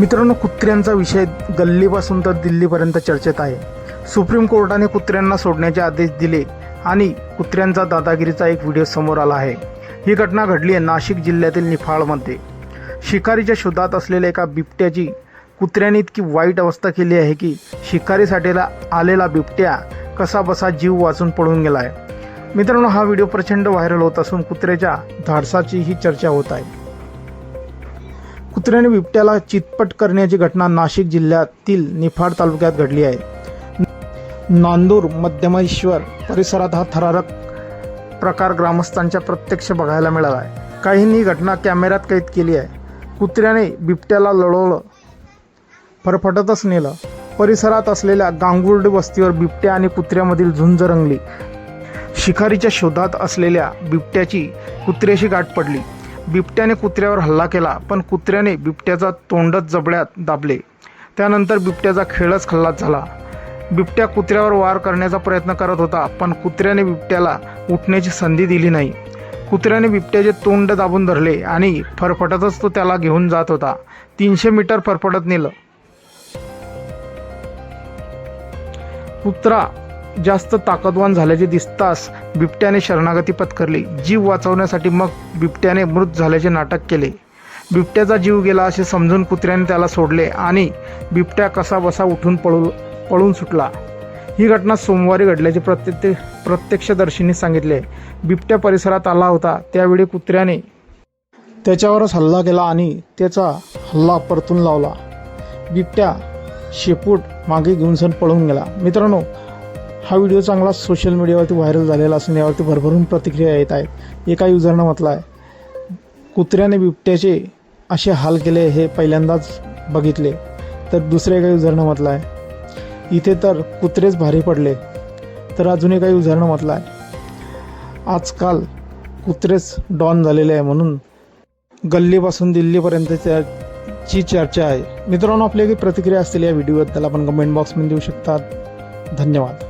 मित्रांनो कुत्र्यांचा विषय गल्लीपासून तर दिल्लीपर्यंत चर्चेत आहे. सुप्रीम कोर्टाने कुत्र्यांना सोडण्याचे आदेश दिले आणि कुत्र्यांचा दादागिरीचा एक व्हिडिओ समोर आला आहे. ही घटना घडली आहे नाशिक जिल्ह्यातील निफाळमध्ये. शिकारीच्या शोधात असलेल्या एका बिबट्याची कुत्र्याने इतकी वाईट अवस्था केली आहे की शिकारीसाठीला आलेला बिबट्या कसा बसा जीव वाचून पडून गेला आहे. मित्रांनो हा व्हिडिओ प्रचंड व्हायरल होत असून कुत्र्याच्या धाडसाची ही चर्चा होत आहे. कुत्र्याने बिबट्याला चितपट करण्याची घटना नाशिक जिल्ह्यातील निफाड तालुक्यात घडली आहे. नांदूर मध्यमेश्वर परिसरात हा थरारक प्रकार ग्रामस्थांच्या प्रत्यक्ष बघायला मिळाला आहे. काहींनी ही घटना कॅमेऱ्यात कैद केली आहे. कुत्र्याने बिबट्याला लढवलं फरफटतच नेलं. परिसरात असलेल्या गांगुर्ड वस्तीवर बिबट्या आणि कुत्र्यामधील झुंज रंगली. शिकारीच्या शोधात असलेल्या बिबट्याची कुत्र्याशी गाठ पडली. बिबट्याने कुत्र्यावर हल्ला केला पण कुत्र्याने बिबट्याचा तोंडच जबड्यात दाबले. त्यानंतर बिबट्याचा खेळच खल्लास झाला. बिबट्या कुत्र्यावर वार करण्याचा प्रयत्न करत होता पण कुत्र्याने बिबट्याला उठण्याची संधी दिली नाही. कुत्र्याने बिबट्याचे तोंड दाबून धरले आणि फरफटतच तो त्याला घेऊन जात होता. तीनशे मीटर फरफटत नेलं. कुत्रा जास्त ताकदवान झाल्याचे दिसताच बिबट्याने शरणागती पत्करली. जीव वाचवण्यासाठी मग बिबट्याने मृत झाल्याचे नाटक केले. बिबट्याचा जीव गेला असे समजून कुत्र्याने त्याला सोडले आणि बिबट्या कसा बसा उठून पळू पळून सुटला. ही घटना सोमवारी घडल्याचे प्रत्यक्ष प्रत्यक्षदर्शींनी सांगितले. बिबट्या परिसरात आला होता. त्यावेळी कुत्र्याने त्याच्यावरच हल्ला केला आणि त्याचा हल्ला परतून लावला. बिबट्या शेपूट मागे घेऊन सण पळून गेला. मित्रांनो हा व्हिडिओ चांगला सोशल मीडियावरती व्हायरल झालेला असून यावरती भरभरून प्रतिक्रिया येत आहेत. एका युजरनं म्हटलं आहे कुत्र्याने बिबट्याचे असे हाल केले हे पहिल्यांदाच बघितले. तर दुसऱ्या एका युजरनं म्हटलं आहे इथे तर कुत्रेच भारी पडले. तर अजून एका युजरनं म्हटलं आहे आजकाल कुत्रेच डॉन झालेले आहे म्हणून गल्लीपासून दिल्लीपर्यंत ची चर्चा आहे. मित्रांनो आपली काही प्रतिक्रिया असतील या व्हिडिओबद्दल आपण कमेंट बॉक्समध्ये देऊ शकतात. धन्यवाद.